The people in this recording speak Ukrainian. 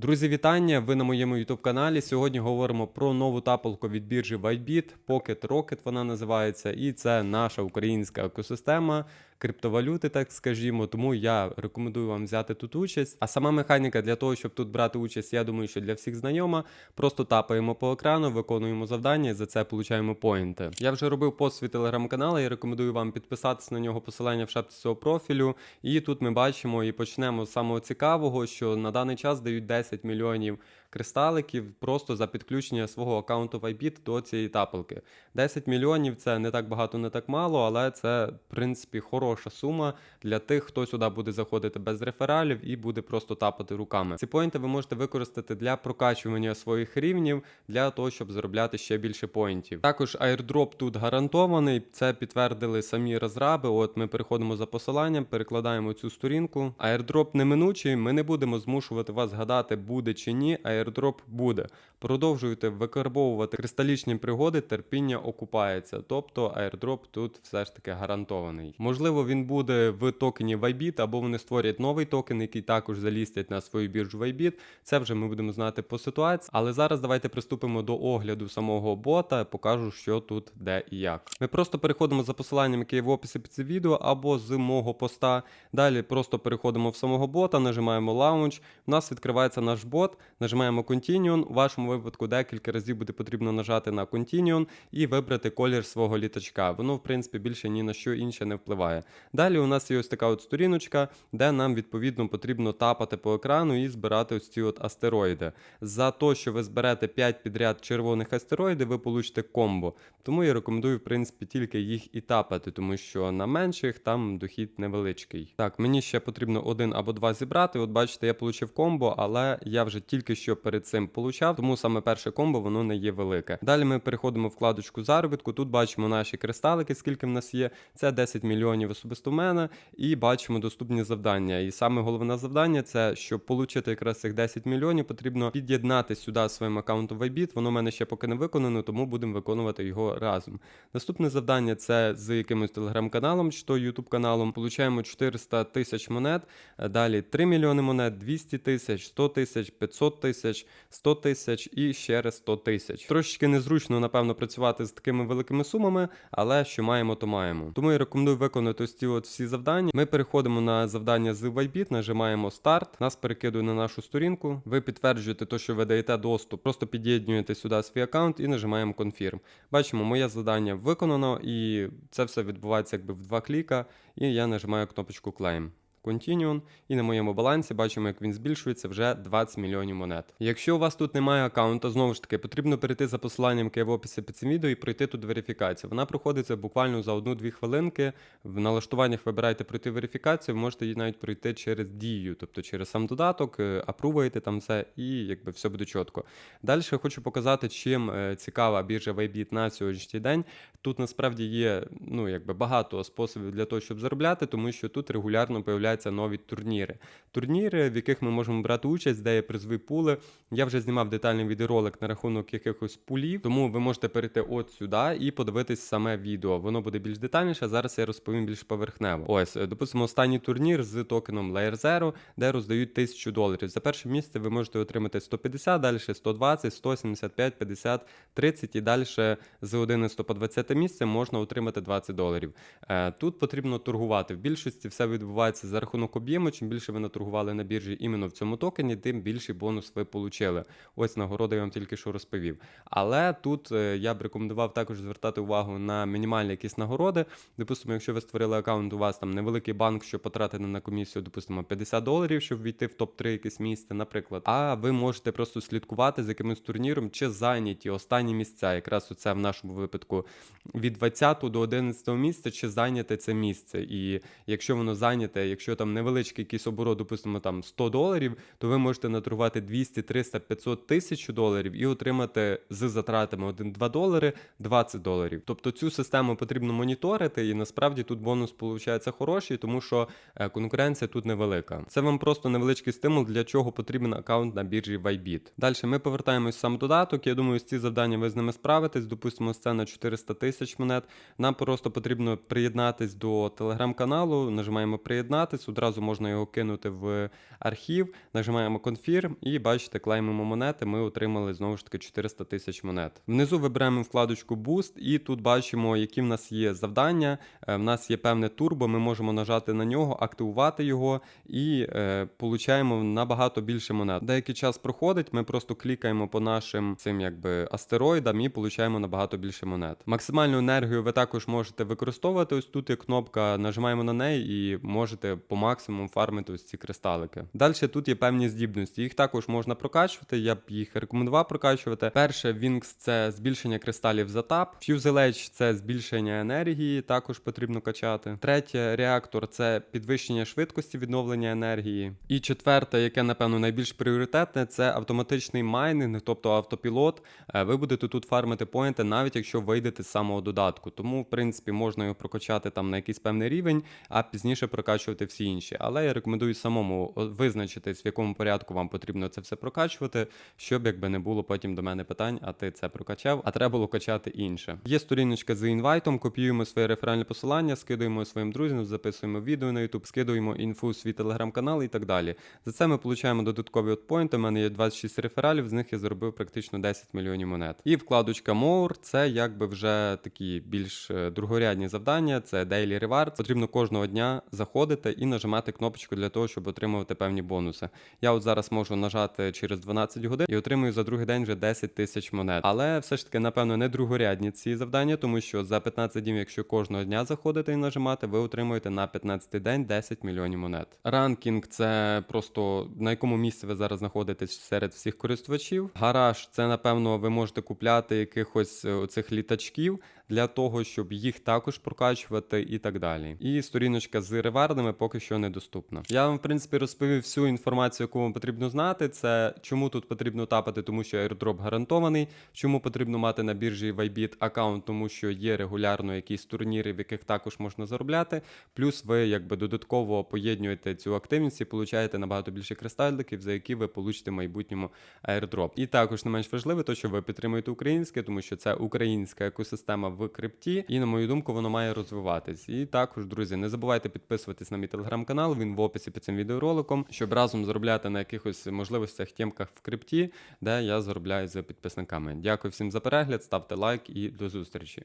Друзі, вітання! Ви на моєму YouTube каналі. Сьогодні говоримо про нову тапалку від біржі Whitebit, Pocket Rocket вона називається, і це наша українська екосистема криптовалюти, так скажімо. Тому я рекомендую вам взяти тут участь. А сама механіка для того, щоб тут брати участь, я думаю, що для всіх знайома. Просто тапаємо по екрану, виконуємо завдання і за це получаємо поінти. Я вже робив пост свій телеграм-канал, я рекомендую вам підписатися на нього посилання в шапці цього профілю. І тут ми бачимо і почнемо з самого цікавого, що на даний час дають 10 мільйонів кристаликів просто за підключення свого аккаунту Bybit до цієї тапалки. 10 мільйонів це не так багато, не так мало, але це в принципі хороша сума для тих, хто сюди буде заходити без рефералів і буде просто тапати руками. Ці поінти ви можете використати для прокачування своїх рівнів для того, щоб заробляти ще більше поінтів. Також airdrop тут гарантований. Це підтвердили самі розраби. От ми переходимо за посиланням, перекладаємо цю сторінку. Airdrop неминучий. Ми не будемо змушувати вас гадати, буде чи ні. Airdrop буде. Продовжуйте викарбовувати кристалічні пригоди, терпіння окупається. Тобто airdrop тут все ж таки гарантований. Можливо, він буде в токені Bybit, або вони створять новий токен, який також залістять на свою біржу Bybit. Це вже ми будемо знати по ситуації. Але зараз давайте приступимо до огляду самого бота. Покажу, що тут, де і як. Ми просто переходимо за посиланням, яке є в описі під цим відео, або з мого поста. Далі просто переходимо в самого бота, нажимаємо Launch. У нас відкривається наш бот, нажимаємо Continuum. У вашому випадку декілька разів буде потрібно нажати на Continuum і вибрати колір свого літачка. Воно, в принципі, більше ні на що інше не впливає. Далі у нас є ось така от сторіночка, де нам відповідно потрібно тапати по екрану і збирати ось ці от астероїди. За те, що ви зберете 5 підряд червоних астероїдів, ви получите комбо. Тому я рекомендую, в принципі, тільки їх і тапати, тому що на менших там дохід невеличкий. Так, мені ще потрібно один або два зібрати. От бачите, я получив комбо, але я вже тільки що перед цим получав, тому саме перше комбо воно не є велике. Далі ми переходимо в вкладочку заробітку. Тут бачимо наші кристалики, скільки в нас є. Це 10 мільйонів особисто в мене, і бачимо доступні завдання. І саме головне завдання це щоб отримати якраз цих 10 мільйонів, потрібно під'єднати сюди своїм аккаунтом Bybit. Воно в мене ще поки не виконано, тому будемо виконувати його разом. Наступне завдання це з якимось телеграм-каналом чи то ютуб каналом. Получаємо 400 тисяч монет. е, Далі 3 мільйони монет, 200 тисяч, 100 тисяч, 500 тисяч, 100 тисяч і ще раз 100 тисяч. Трошечки незручно, напевно, працювати з такими великими сумами, але що маємо, то маємо. Тому я рекомендую виконати ось ці от всі завдання. Ми переходимо на завдання з Вайбіт, нажимаємо старт, нас перекидує на нашу сторінку. Ви підтверджуєте те, що ви даєте доступ, просто під'єднуєте сюди свій аккаунт і нажимаємо Confirm. Бачимо, моє завдання виконано, і це все відбувається якби в два кліка. І я нажимаю кнопочку Claim. Continuum, і на моєму балансі бачимо, як він збільшується вже 20 мільйонів монет. Якщо у вас тут немає аккаунта, знову ж таки, потрібно перейти за посиланням, яке в описі під цим відео, і пройти тут верифікацію. Вона проходиться буквально за 1-2 хвилинки. В налаштуваннях вибираєте пройти верифікацію, ви можете її навіть пройти через дію, тобто через сам додаток, е, апруваєте там все, і якби все буде чітко. Далі хочу показати, чим е, цікава біржа Bybit на сьогоднішній день. Тут насправді є ну, якби багато способів для того, щоб заробляти, тому що тут регулярно появляються нові турніри. Турніри, в яких ми можемо брати участь, де є призові пули. Я вже знімав детальний відеоролик на рахунок якихось пулів, тому ви можете перейти от сюди і подивитись саме відео. Воно буде більш детальніше. Зараз я розповім більш поверхнево. Ось, е, допустимо, останній турнір з токеном Layer Zero, де роздають 1000 доларів. За перше місце ви можете отримати 150, далі 120, 175, 50, 30 і далі з 11 по 20 місце можна отримати 20 доларів. Е, Тут потрібно торгувати. В більшості все відбувається за рахунок об'єму. Чим більше ви наторгували на біржі іменно в цьому токені, тим більший бонус ви получили. Ось нагорода я вам тільки що розповів. Але тут е, я б рекомендував також звертати увагу на мінімальні якісь нагороди. Допустимо, якщо ви створили аккаунт, у вас там невеликий банк, що потратити на комісію, допустимо, 50 доларів, щоб війти в топ-3 якесь місце, наприклад. А ви можете просто слідкувати за якимось турніром, чи зайняті останні місця. Якраз оце в нашому випадку від 20 до 11 місця, чи зайняте це місце. І якщо воно зайняте, якщо там невеличкий якийсь оборот, допустимо, там 100 доларів, то ви можете наторгувати 200, 300, 500 тисяч доларів і отримати з затратами 1-2 долари 20 доларів. Тобто цю систему потрібно моніторити, і насправді тут бонус виходить хороший, тому що е, конкуренція тут невелика. Це вам просто невеличкий стимул, для чого потрібен аккаунт на біржі Bybit. Далі ми повертаємось в сам додаток. Я думаю, з ці завдання ви з ними справитесь. Допустимо, це на 400 тисяч монет. Нам просто потрібно приєднатись до телеграм-каналу, нажимаємо приєднатись. Адрес, одразу можна його кинути в архів, нажимаємо Confirm і бачите, клеймимо монети. Ми отримали знову ж таки 400 тисяч монет. Внизу вибираємо вкладочку Boost, і тут бачимо, які в нас є завдання. Е, В нас є певне турбо, ми можемо нажати на нього, активувати його і е, получаємо набагато більше монет. Деякий час проходить, ми просто клікаємо по нашим цим якби астероїдам і получаємо набагато більше монет. Максимальну енергію ви також можете використовувати. Ось тут є кнопка, нажимаємо на неї і можете по максимуму фармити ось ці кристалики. Далі тут є певні здібності. Їх також можна прокачувати. Я б їх рекомендував прокачувати. Перше, Wings – це збільшення кристалів за тап. Fuselage – це збільшення енергії, також потрібно качати. Третє, реактор це підвищення швидкості відновлення енергії. І четверте, яке напевно найбільш пріоритетне, це автоматичний майнинг, тобто автопілот. Е, Ви будете тут фармити поінти, навіть якщо вийдете з самого додатку. Тому, в принципі, можна його прокачати там на якийсь певний рівень, а пізніше прокачувати всі інші. Але я рекомендую самому визначитись, в якому порядку вам потрібно це все прокачувати, щоб якби не було потім до мене питань, а ти це прокачав, а треба було качати інше. Є сторіночка з інвайтом, копіюємо своє реферальне посилання, скидуємо своїм друзям, записуємо відео на YouTube, скидуємо інфу свій телеграм-канал і так далі. За це ми получаємо додаткові отпойнти. У мене є 26 рефералів, з них я заробив практично 10 мільйонів монет. І вкладочка More – це якби вже такі більш е, другорядні завдання. Це Daily Reward. Потрібно кожного дня заходити і нажимати кнопочку для того, щоб отримувати певні бонуси. Я от зараз можу нажати через 12 годин і отримую за другий день вже 10 тисяч монет. Але все ж таки, напевно, не другорядні ці завдання, тому що за 15 днів, якщо кожного дня заходити і нажимати, ви отримуєте на 15 день 10 мільйонів монет. Ранкінг це просто на якому місці ви зараз знаходитесь серед всіх користувачів. Гараж це напевно ви можете купляти якихось е, оцих літачків для того, щоб їх також прокачувати і так далі. І сторіночка з ревардами поки що недоступна. Я вам, в принципі, розповів всю інформацію, яку вам потрібно знати. Це чому тут потрібно тапати, тому що airdrop гарантований. Чому потрібно мати на біржі Bybit аккаунт, тому що є регулярно якісь турніри, в яких також можна заробляти. Плюс ви якби додатково поєднуєте цю активність і получаєте набагато більше кристаликів, за які ви получите в майбутньому airdrop. І також не менш важливо, то що ви підтримуєте українське, тому що це українська екосистема в крипті, і на мою думку, воно має розвиватись. І також, друзі, не забувайте підписуватись на мій телеграм-канал. Він в описі під цим відеороликом, щоб разом заробляти на якихось можливостях тємках в крипті, де я заробляю за підписниками. Дякую всім за перегляд, ставте лайк і до зустрічі.